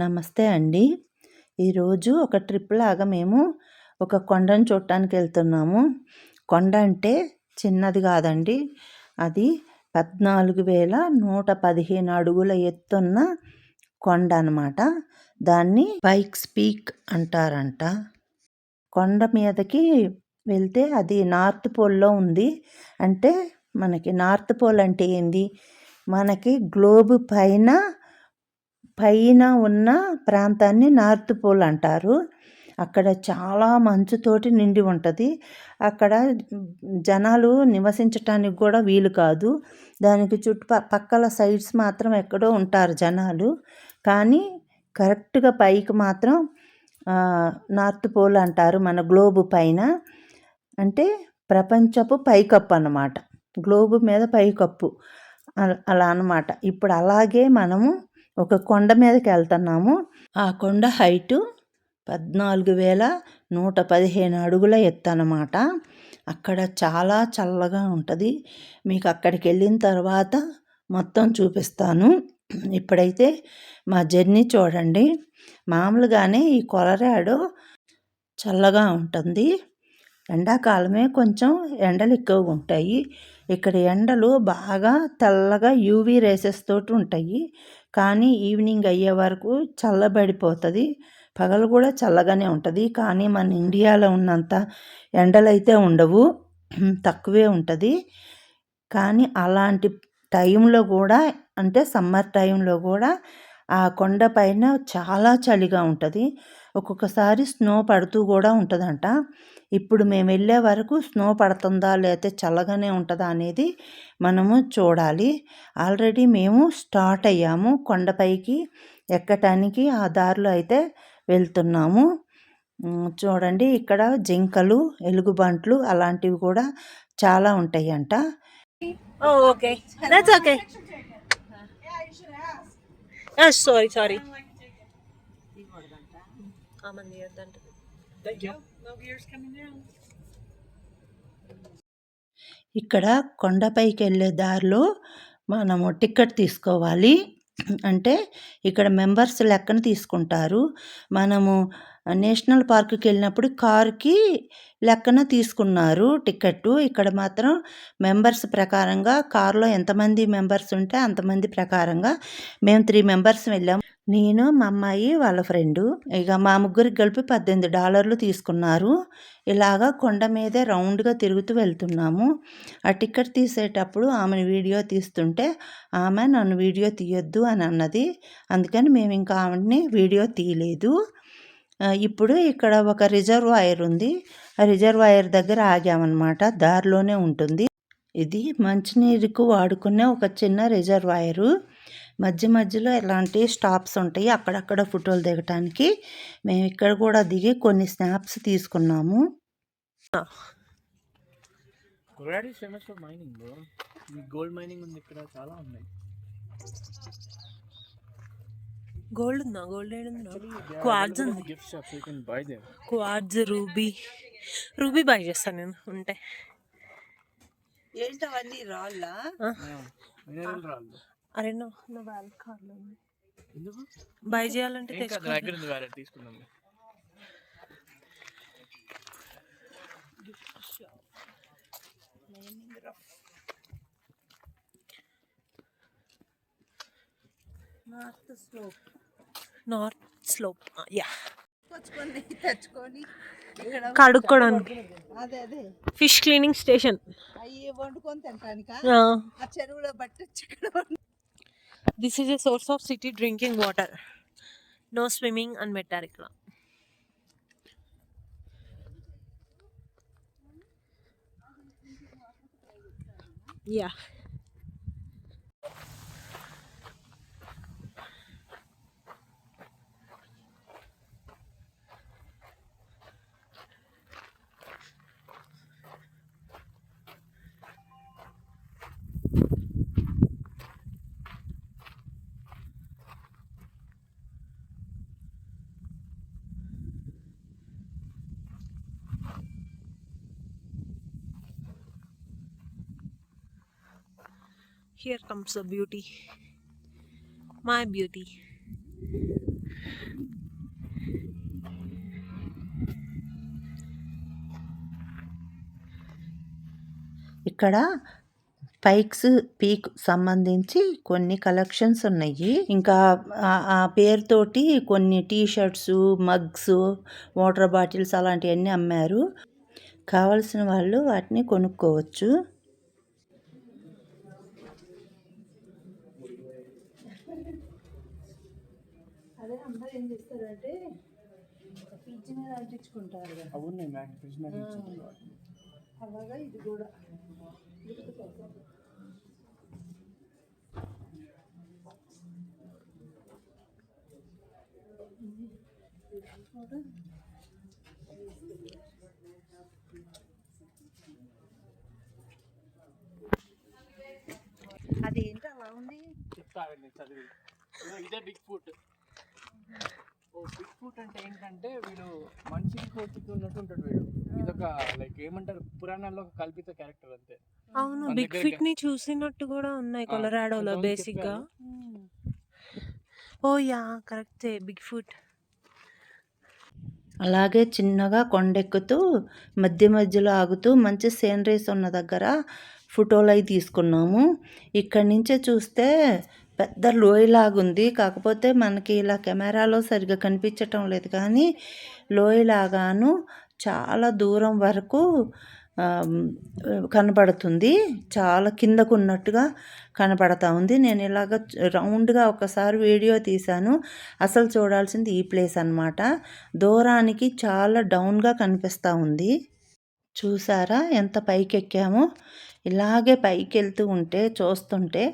నమస్తే అండి. ఈరోజు ఒక ట్రిప్ లాగా మేము ఒక కొండను చూడటానికి వెళ్తున్నాము. కొండ అంటే చిన్నది కాదండి. అది పద్నాలుగు వేల నూట పదిహేను అడుగుల ఎత్తున్న కొండ అనమాట దాన్ని పైక్స్ పీక్ అంటారంట. కొండ మీదకి వెళ్తే అది నార్త్ పోల్లో ఉంది. అంటే మనకి నార్త్ పోల్ అంటే ఏంది? మనకి గ్లోబ్ పైన పైన ఉన్న ప్రాంతాన్ని నార్త్ పోల్ అంటారు. అక్కడ చాలా మంచుతోటి నిండి ఉంటుంది. అక్కడ జనాలు నివసించటానికి కూడా వీలు కాదు. దానికి చుట్టుప పక్కల సైడ్స్ మాత్రం ఎక్కడో ఉంటారు జనాలు. కానీ కరెక్ట్గా పైకి మాత్రం నార్త్ పోల్ అంటారు మన గ్లోబు పైన. అంటే ప్రపంచపు పైకప్పు అన్నమాట. గ్లోబు మీద పైకప్పు. అలా అన్నమాట. ఇప్పుడు అలాగే మనము ఒక కొండ మీదకి వెళ్తున్నాము ఆ కొండ హైటు పద్నాలుగు వేల నూట పదిహేను అడుగుల ఎత్తు అక్కడ చాలా చల్లగా ఉంటుంది. మీకు అక్కడికి వెళ్ళిన తర్వాత మొత్తం చూపిస్తాను. ఇప్పుడైతే మా జర్నీ చూడండి. మామూలుగానే ఈ కొలరాడో చల్లగా ఉంటుంది. ఎండాకాలమే కొంచెం ఎండలు ఎక్కువగా ఉంటాయి. ఇక్కడ ఎండలు బాగా తెల్లగా యూవీ రేసెస్ తోటి ఉంటాయి. కానీ ఈవినింగ్ అయ్యే వరకు చల్లబడిపోతుంది. పగలు కూడా చల్లగానే ఉంటుంది. కానీ మన ఇండియాలో ఉన్నంత ఎండలైతే ఉండవు. తక్కువే ఉంటుంది. కానీ అలాంటి టైంలో కూడా అంటే సమ్మర్ టైంలో కూడా ఆ కొండ పైన చాలా చలిగా ఉంటుంది. ఒక్కొక్కసారి స్నో పడుతూ కూడా ఉంటుందంట. ఇప్పుడు మేము వెళ్ళే వరకు స్నో పడుతుందా లేకపోతే చల్లగానే ఉంటుందా అనేది మనము చూడాలి. ఆల్రెడీ మేము స్టార్ట్ అయ్యాము కొండపైకి ఎక్కటానికి ఆ దారిలో అయితే వెళ్తున్నాము. చూడండి ఇక్కడ జింకలు ఎలుగుబంట్లు అలాంటివి కూడా చాలా ఉంటాయి అంట okay that's okay sorry sorry ఇక్కడ కొండపైకి వెళ్ళే దారిలో మనము టికెట్ తీసుకోవాలి. అంటే ఇక్కడ మెంబర్స్ లెక్కన తీసుకుంటారు. మనము నేషనల్ పార్క్కి వెళ్ళినప్పుడు కారుకి లెక్కన తీసుకున్నారు టికెట్టు ఇక్కడ మాత్రం మెంబర్స్ ప్రకారంగా కారులో ఎంతమంది మెంబర్స్ ఉంటే అంతమంది ప్రకారంగా మేము త్రీ మెంబర్స్ వెళ్ళాము. నేను మా అమ్మాయి వాళ్ళ ఫ్రెండు. ఇక మా ముగ్గురికి కలిపి పద్దెనిమిది డాలర్లు తీసుకున్నారు. ఇలాగా కొండ మీదే రౌండ్గా తిరుగుతూ వెళ్తున్నాము. ఆ టికెట్ తీసేటప్పుడు ఆమెను వీడియో తీస్తుంటే ఆమె నన్ను వీడియో తీయొద్దు అని అన్నది. అందుకని మేము ఇంకా ఆమెని వీడియో తీయలేదు. ఇప్పుడు ఇక్కడ ఒక రిజర్వాయర్ ఉంది. ఆ రిజర్వాయర్ దగ్గర ఆగామన్నమాట. దారిలోనే ఉంటుంది. ఇది మంచినీరుకు వాడుకునే ఒక చిన్న రిజర్వాయరు. మధ్య మధ్యలో ఇలాంటి స్టాప్స్ ఉంటాయి అక్కడక్కడ ఫోటోలు దిగటానికి. మేము ఇక్కడ కూడా దిగి కొన్ని స్నాప్స్ తీసుకున్నాము. Famous for mining gold mining ఉంది ఇక్కడ చాలా ఉన్నాయి. గోల్డ్ ఉందా? గోల్డ్ ఏడుందా క్వార్డ్స్ ఉంది. Gift shops you can buy them quartz ruby ruby buy చేస్తాను నేను ఉంటే. ఏంటవన్నీ రాళ్ళ? మినరల్ రాళ్ళు. అరే నా నా వ్యాలెట్ కార్డులో ఉంది. ఎందుకు? బై చేయాలంటే దగ్గర ఉంది వ్యాలెట్ తీసుకుందాం. North slope north slope yeah తెచ్చుకొని తెచ్చుకొని కడుక్కోడానికి అదే అదే. ఫిష్ క్లీనింగ్ స్టేషన్ అవి వండుకొని తింటానిక ఆ. చెరువులో బట్టి This is a source of city drinking water. No swimming and metarikla. Yeah. Here ఇక్కడ ద బ్యూటీ మై బ్యూటీ ఇక్కడ పైక్స్ పీక్ సంబంధించి కొన్ని కలెక్షన్స్ ఉన్నాయి. ఇంకా ఆ- ఆ పేరుతోటి కొన్ని T shirts mugs water bottles అలాంటివన్నీ అమ్మారు. కావలసిన వాళ్ళు వాటిని కొనుక్కోవచ్చు. అదే అందరూ ఏం చేస్తారంటే ఫ్రిడ్జ్ మీద అంటించుకుంటారు అవును ఫ్రిడ్జ్ మ్యాక్ అలాగా ఇది కూడా. అదేంటి అలా ఉంది? చదివి. ఇదో ఇదే బిగ్ ఫుట్ బిగ్ ఫుట్ అంటే ఏంటంటే వీడు మనిషికి కోతికి ఉన్నట్టు ఉంటాడు వీడు. ఇదొక లైక్ ఏమంటారు? పురాణాల్లో ఒక కల్పిత క్యారెక్టర్ అంతే. అవును బిగ్ ఫిట్ని చూసినట్టు కూడా ఉన్నాయి కొలరాడోలో బేసిక్గా. ఓ యా కరెక్టే బిగ్ ఫుట్ అలాగే చిన్నగా కొండెక్కుతూ మధ్య మధ్యలో ఆగుతూ మంచి సీనరీస్ ఉన్న దగ్గర ఫోటోలు అవి తీసుకున్నాము. ఇక్కడి నుంచే చూస్తే పెద్ద లోయలాగుంది. కాకపోతే మనకి ఇలా కెమెరాలో సరిగ్గా కనిపించటం లేదు. కానీ లోయలాగాను చాలా దూరం వరకు కనబడుతుంది చాలా కిందకు ఉన్నట్టుగా కనబడతా ఉంది. నేను ఇలాగ రౌండ్గా ఒకసారి వీడియో తీశాను. అసలు చూడాల్సింది ఈ ప్లేస్ అన్నమాట. దూరానికి చాలా డౌన్గా కనిపిస్తూ ఉంది. చూసారా? ఎంత పైకి ఎక్కామో ఇలాగే పైకి వెళ్తూ ఉంటే చూస్తుంటే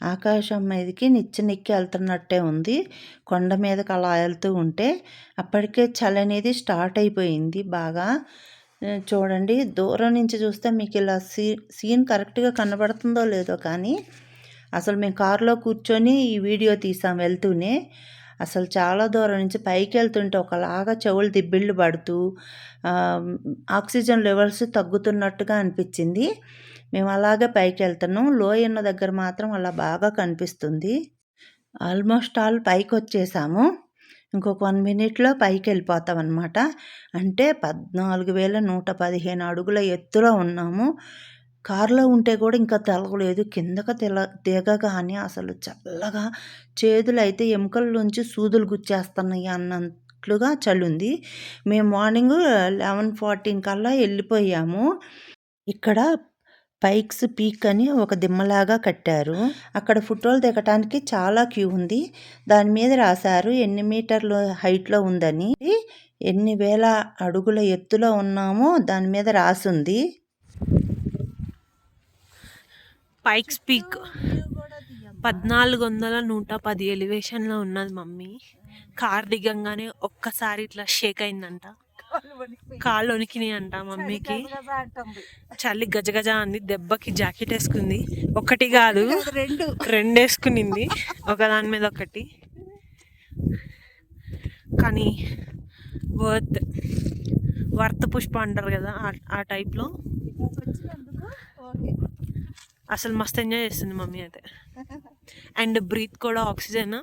ఆకాశం మీదకి నిచ్చెనెక్కి వెళ్తున్నట్టే ఉంది. కొండ మీదకి అలా వెళ్తూ ఉంటే అప్పటికే చలి అనేది స్టార్ట్ అయిపోయింది బాగా. చూడండి దూరం నుంచి చూస్తే మీకు ఇలా సీ సీన్ కరెక్ట్గా కనబడుతుందో లేదో కానీ అసలు మేము కారులో కూర్చొని ఈ వీడియో తీసాం వెళ్తూనే. అసలు చాలా దూరం నుంచి పైకి వెళ్తుంటే ఒకలాగా చెవులు దిబ్బిళ్ళు పడుతూ ఆక్సిజన్ లెవెల్స్ తగ్గుతున్నట్టుగా అనిపించింది. మేము అలాగే పైకి వెళ్తున్నాం. లోయన్న దగ్గర మాత్రం అలా బాగా కనిపిస్తుంది. ఆల్మోస్ట్ ఆల్ పైకి వచ్చేసాము ఇంకొక వన్ మినిట్లో పైకి వెళ్ళిపోతాం అనమాట అంటే పద్నాలుగు వేల నూట పదిహేను అడుగుల ఎత్తులో ఉన్నాము. కారులో ఉంటే కూడా ఇంకా తెలగలేదు కిందకి తెల దిగగానే అసలు చల్లగా చేతులు అయితే ఎముకల్లోంచి సూదులు గుచ్చేస్తున్నాయి అన్నట్లుగా చలుంది. మేము మార్నింగ్ లెవెన్ ఫార్టీన్ కల్లా వెళ్ళిపోయాము. ఇక్కడ పైక్స్ పీక్ అని ఒక దిమ్మలాగా కట్టారు. అక్కడ ఫోటోలు దిగటానికి చాలా క్యూ ఉంది. దాని మీద రాశారు ఎన్ని మీటర్లు హైట్లో ఉందని ఎన్ని వేల అడుగుల ఎత్తులో ఉన్నామో దాని మీద రాసుంది. పైక్స్ పీక్ పద్నాలుగు వందల నూట పది ఎలివేషన్లో ఉన్నది మమ్మీ. కార్ దిగంగానే ఒక్కసారి ఇట్లా షేక్ అయిందంట. కాళ్ళు వణికినాయి అంట మమ్మీకి. చలి గజగజ అంది. దెబ్బకి జాకెట్ వేసుకుంది. ఒకటి కాదు రెండు. రెండు వేసుకునింది. ఒకదాని మీద ఒకటి. కానీ వర్త్ వర్త్ పుష్ప అంటారు కదా ఆ- టైప్లో. అసలు మస్తు ఎంజాయ్ చేస్తుంది మమ్మీ అయితే. అండ్ బ్రీత్ కూడా ఆక్సిజన్.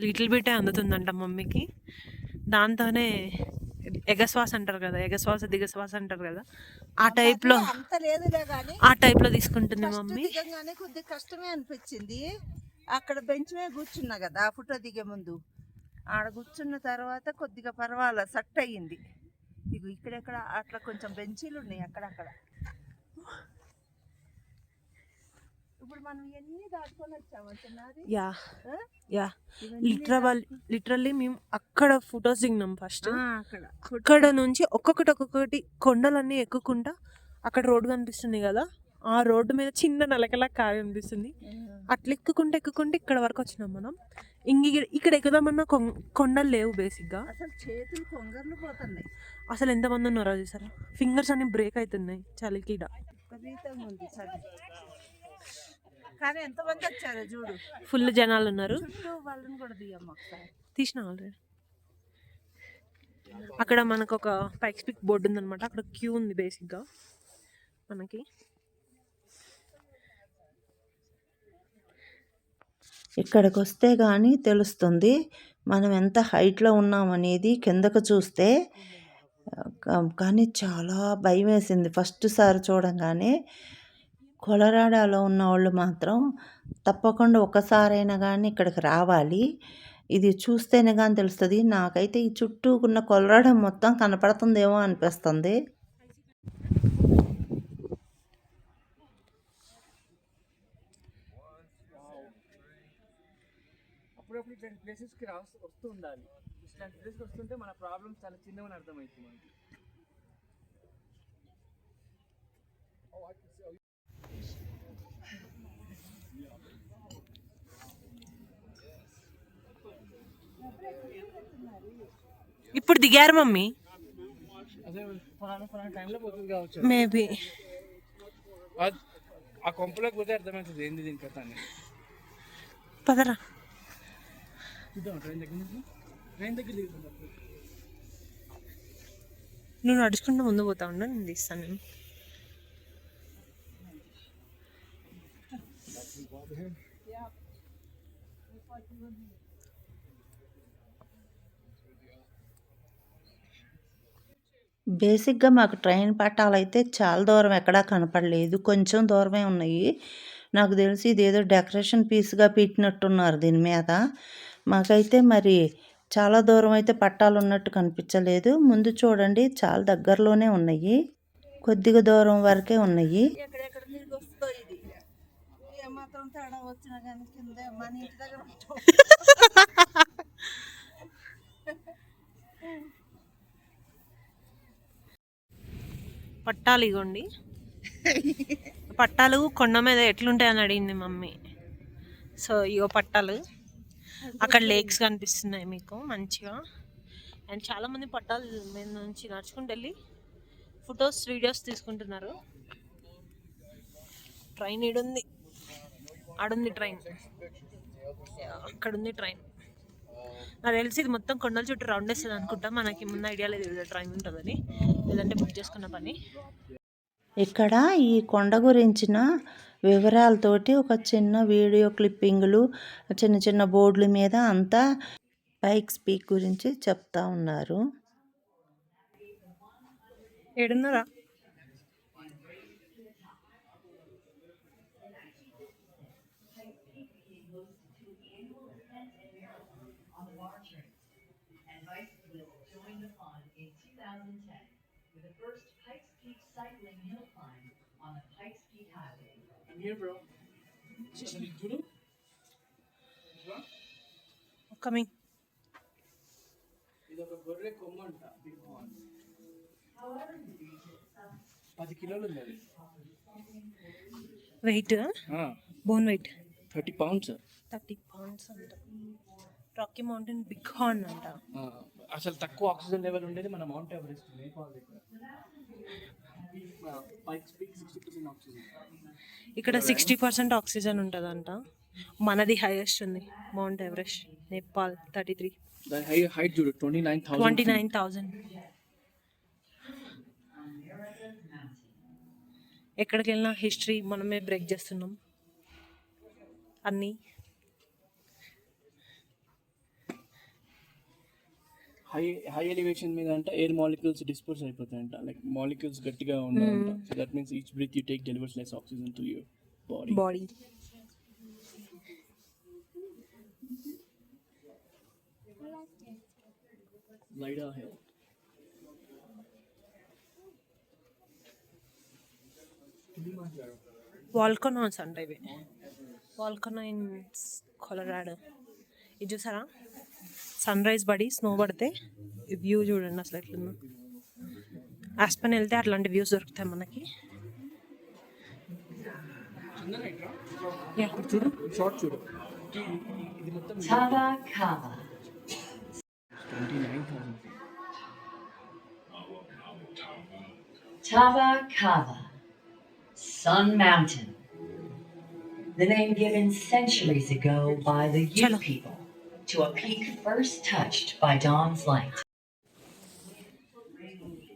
లిటిల్ బిటే అందుతుందంట మమ్మీకి. దాంతోనే ఎగశ్వాస అంటారు కదా ఎగశ్వాస దిగశ్వాస అంటారు కదా ఆ టైప్లో ఆ టైప్లో తీసుకుంటుంది మమ్మీ. కొద్దిగా కష్టమే అనిపించింది. అక్కడ బెంచ్ మీద కూర్చున్నా కదా ఫోటో దిగే ముందు. ఆడ కూర్చున్న తర్వాత కొద్దిగా పర్వాలేదు సెట్ అయ్యింది. ఇగో ఇక్కడెక్కడ అట్లా కొంచెం బెంచీలు ఉన్నాయి అక్కడక్కడ. ఇప్పుడు మనం ఎన్ని దాటుకొని వచ్చాము యా? యా. లిటరల్ లిటరల్లీ మేము అక్కడ ఫొటోస్ దిగినాం ఫస్ట్. అక్కడ. నుంచి ఒక్కొక్కటి ఒక్కొక్కటి కొండలన్నీ ఎక్కుకుంటా అక్కడ రోడ్డు కనిపిస్తుంది కదా ఆ రోడ్డు మీద చిన్న నలకలా కాయ కనిపిస్తుంది. అట్లా ఎక్కుకుంటే ఎక్కుకుంటే ఇక్కడ వరకు వచ్చినాం మనం. ఇంక ఇక్కడ- ఎక్కుదామన్నా కొండలు లేవు బేసిక్గా అసలు చేతులు కొంగర్లు పోతున్నాయి. అసలు ఎంతమంది ఉన్నారో చూసారా? ఫింగర్స్ అన్ని బ్రేక్ అవుతున్నాయి చలికి ఈడ. విపరీతంగా ఉంది చలి. కానీ ఎంతమంది వచ్చారో చూడు. ఫుల్ జనాలు ఉన్నారు. చుట్టూ వాళ్ళని కూడా దిగమ్మ ఒకసారి. తీసిన ఆల్రెడీ అక్కడ మనకు ఒక పైక్స్ పిక్ బోర్డు ఉందన్నమాట. అక్కడ క్యూ ఉంది బేసిక్గా మనకి. ఇక్కడికి వస్తే కానీ తెలుస్తుంది మనం ఎంత హైట్లో ఉన్నామనేది కిందకు చూస్తే కానీ చాలా భయం వేసింది ఫస్ట్ సారి చూడంగానే కొలరాడాలో ఉన్న వాళ్ళు మాత్రం తప్పకుండా ఒక్కసారైనా కానీ ఇక్కడికి రావాలి. ఇది చూస్తేనే కానీ తెలుస్తుంది. నాకైతే ఈ చుట్టూ ఉన్న కొలరాడ మొత్తం కనపడుతుందేమో అనిపిస్తుంది. అప్పుడప్పుడు ఇట్లాంటి ప్లేసెస్కి రా వస్తూ ఉండాలి ఇట్లాంటి ప్లేస్కి వస్తుంటే మన ప్రాబ్లమ్స్ చాలా చిన్నవని అర్థమవుతుంది మనకి. ఇప్పుడు దిగారు మమ్మీ? మేబీ ఆ కొంపలోకి పోతే అర్థమవుతుంది ఏంది దీని కథ అని. పదరా. చూద్దాం ట్రైన్ దగ్గర నుంచి? ట్రైన్ దగ్గర దిగుతుంది to him? ముందు పోతా like you and me. బేసిక్గా మాకు ట్రైన్ పట్టాలు అయితే చాలా దూరం ఎక్కడా కనపడలేదు కొంచెం దూరమే ఉన్నాయి నాకు తెలిసి ఇదేదో డెకరేషన్ పీస్గా పెట్టినట్టున్నారు దీని మీద మాకైతే మరి చాలా దూరం అయితే పట్టాలు ఉన్నట్టు కనిపించలేదు ముందు చూడండి చాలా దగ్గరలోనే ఉన్నాయి కొద్దిగా దూరం వరకే ఉన్నాయి ఎక్కడెక్కడ తిరిగి వస్తుందో ఇది ఏమాత్రం తేడా వచ్చినా కానీ కింద మన ఇంటి దగ్గర పట్టాలు ఇగోండి. పట్టాలు కొండ మీద ఎట్లుంటాయని అడిగింది మమ్మీ. సో ఇగో పట్టాలు. అక్కడ లేక్స్ కనిపిస్తున్నాయి మీకు మంచిగా. అండ్ చాలామంది పట్టాలు మీద నుంచి నడుచుకుంటూ వెళ్ళి ఫొటోస్ వీడియోస్ తీసుకుంటున్నారు. ట్రైన్ ఈడుంది. ఆడుంది ట్రైన్. అక్కడ ఉంది ట్రైన్. నాకు తెలిసి ఇది మొత్తం కొండల చుట్టూ రౌండ్ వేస్తుంది అనుకుంటా. మనకి ముందు ఐడియా లేదు ట్రైన్ ఉంటుందని. లేదంటే బుక్ చేసుకున్న పని. ఇక్కడ ఈ కొండ గురించిన వివరాలతోటి ఒక చిన్న వీడియో క్లిప్పింగ్లు చిన్న చిన్న బోర్డుల మీద అంతా బైక్ స్పీక్ గురించి చెప్తా ఉన్నారు. ఏడున్నారా? బ్రో చూడు కమింగ్ ఇది ఒక గొర్రె కొమ్మ అంట బిగ్ హార్న్ పది కిలోలు ఉంది అది weight bone weight thirty pounds thirty pounds అంట రాకీ మౌంటైన్ బిగ్ హార్న్ అంట. అసలు తక్కువ ఆక్సిజన్ లెవెల్ ఉండేది మన మౌంట్ ఎవరెస్ట్ నేపాల్ దగ్గర. ఇక్కడ సిక్స్టీ పర్సెంట్ ఆక్సిజన్ ఉంటుందంట. మనది హైయెస్ట్ ఉంది Mount Everest Nepal thirty three height చూడు twenty nine twenty nine thousand ఎక్కడికి వెళ్ళినా హిస్టరీ మనమే బ్రేక్ చేస్తున్నాం. అన్నీ హై హై ఎలివేషన్ మీద అంటే ఎయిర్ మాలిక్యూల్స్ డిస్పోజ్ అయిపోతాయంట. లైక్ మాలిక్యూల్స్ గట్టిగా ఉన్నాయంట. So that means each breath you take delivers less oxygen to your body body lidar hill volcanoes అంట ఇవి. వాల్కనో ఇన్ కొలరాడో ఇది చూసారా? సన్ రైజ్ పడి స్నో పడితే వ్యూ చూడండి అసలు ఎట్లుందో ఆస్పెన్ వెళ్తే అట్లాంటి వ్యూస్ దొరుకుతాయి మనకి. చూడు షార్ట్ చూడు ఇది మొత్తం Tava Kava. Sun Mountain. The name given centuries ago by the Ute people to a peak first touched by dawn's light.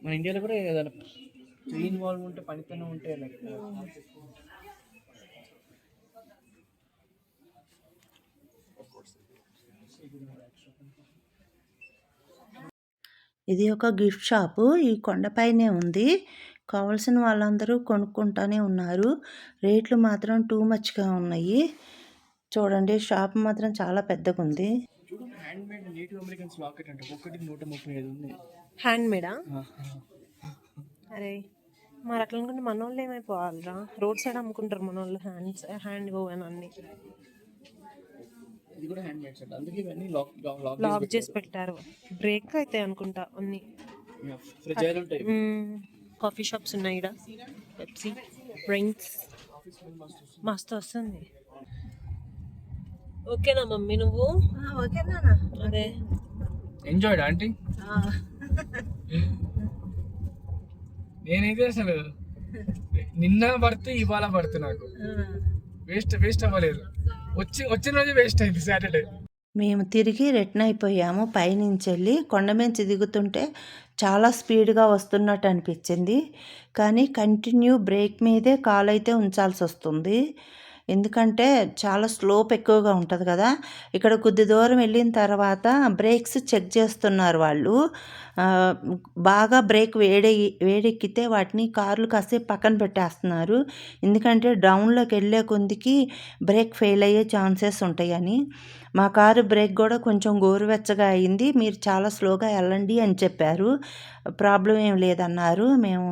మన ఇండియాలో కూడా ఏదైనా వాల్ ఉంటే పనితనం ఉంటే లైక్ ఇది ఒక గిఫ్ట్ షాపు. ఈ కొండపైనే ఉంది. కావాల్సిన వాళ్ళందరూ కొనుక్కుంటానే ఉన్నారు. రేట్లు మాత్రం టూ మచ్గా ఉన్నాయి. చూడండి షాప్ మాత్రం చాలా పెద్దగా ఉంది handmade native Americans locket అంటే ఒక్కటి నూట ముప్పై ఐదు ఉంది హ్యాండ్ మేడా అరే మరి అట్లా అనుకుంటే మన వాళ్ళు ఏమైపోవాలిరా? రోడ్ సైడ్ అమ్ముకుంటారు మన వాళ్ళు హ్యాండ్స్ హ్యాండ్ ఓవెన్ అన్ని. ఇది కూడా హ్యాండ్ మేడ్ సెట్ అందుకే ఇవన్నీ లాక్ చేసి పెట్టారు. బ్రేక్ అయితే అనుకుంటా అన్ని. కాఫీ షాప్స్ ఉన్నాయి ఇక్కడ పెప్సీ డ్రింక్స్ మస్తు వస్తుంది. ఓకేనా మమ్మీ నువ్వు? ఓకేనా అదే. ఎంజాయ్డ్ ఆంటీ నేనైతే అసలు నిన్న పడితే ఇవాళ పడుతుంది నాకు. వేస్ట్ వేస్ట్ అవ్వలేదు. వచ్చి వచ్చిన రోజు వేస్ట్ అయింది సాటర్డే మేము తిరిగి రిటర్న్ అయిపోయాము. పైనుంచి వెళ్ళి కొండ మించి దిగుతుంటే చాలా స్పీడ్గా వస్తున్నట్టు అనిపించింది. కానీ కంటిన్యూ బ్రేక్ మీదే కాలు అయితే ఉంచాల్సి వస్తుంది. ఎందుకంటే చాలా స్లోప్ ఎక్కువగా ఉంటుంది కదా. ఇక్కడ కొద్ది దూరం వెళ్ళిన తర్వాత బ్రేక్స్ చెక్ చేస్తున్నారు వాళ్ళు. బాగా బ్రేక్ వేడి వేడెక్కితే వాటిని కార్లు కాసేపు పక్కన పెట్టేస్తున్నారు. ఎందుకంటే డౌన్లోకి వెళ్ళే కొద్దికి బ్రేక్ ఫెయిల్ అయ్యే ఛాన్సెస్ ఉంటాయని. మా కారు బ్రేక్ కూడా కొంచెం గోరువెచ్చగా అయింది. మీరు చాలా స్లోగా వెళ్ళండి అని చెప్పారు. ప్రాబ్లం ఏం లేదన్నారు. మేము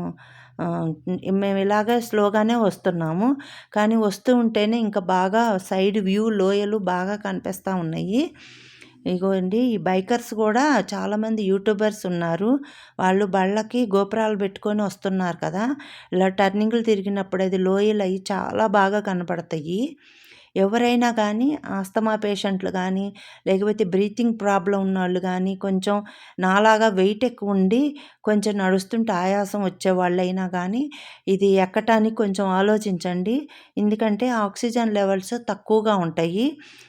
మేము ఇలాగే స్లోగానే వస్తున్నాము. కానీ వస్తూ ఉంటేనే ఇంకా బాగా సైడ్ వ్యూ లోయలు బాగా కనిపిస్తూ ఉన్నాయి. ఇగోండి ఈ బైకర్స్ కూడా చాలామంది యూట్యూబర్స్ ఉన్నారు. వాళ్ళు బళ్ళకి గోపురాలు పెట్టుకొని వస్తున్నారు కదా. ఇలా టర్నింగ్లు తిరిగినప్పుడు అది లోయలు అవి చాలా బాగా కనపడతాయి. ఎవరైనా కానీ ఆస్తమా పేషెంట్లు కానీ లేకపోతే బ్రీతింగ్ ప్రాబ్లం ఉన్నవాళ్ళు కానీ కొంచెం నాలాగా వెయిట్ ఎక్కువ ఉండి కొంచెం నడుస్తుంటే ఆయాసం వచ్చేవాళ్ళైనా కానీ ఇది ఎక్కటానికి కొంచెం ఆలోచించండి. ఎందుకంటే ఆక్సిజన్ లెవెల్స్ తక్కువగా ఉంటాయి.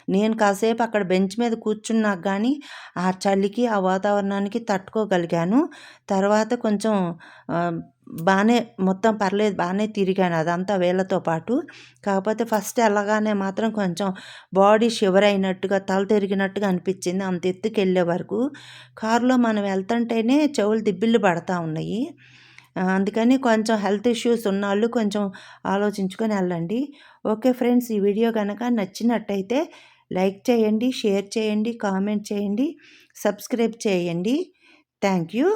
నేను కాసేపు అక్కడ బెంచ్ మీద కూర్చున్నాక కానీ ఆ చలికి ఆ వాతావరణానికి తట్టుకోగలిగాను. తర్వాత కొంచెం బాగానే మొత్తం పర్లేదు బాగానే తిరిగాను అదంతా వేళ్ళతో పాటు. కాకపోతే ఫస్ట్ వెళ్ళగానే మాత్రం కొంచెం బాడీ షివర్ అయినట్టుగా తల తిరిగినట్టుగా అనిపించింది. అంత ఎత్తుకెళ్ళే వరకు కారులో మనం వెళ్తుంటేనే చెవులు దిబ్బిళ్ళు పడతా ఉన్నాయి. అందుకని కొంచెం హెల్త్ ఇష్యూస్ ఉన్న వాళ్ళు కొంచెం ఆలోచించుకొని వెళ్ళండి. ఓకే ఫ్రెండ్స్ ఈ వీడియో కనుక నచ్చినట్టయితే లైక్ చేయండి షేర్ చేయండి కామెంట్ చేయండి సబ్స్క్రైబ్ చేయండి. Thank you.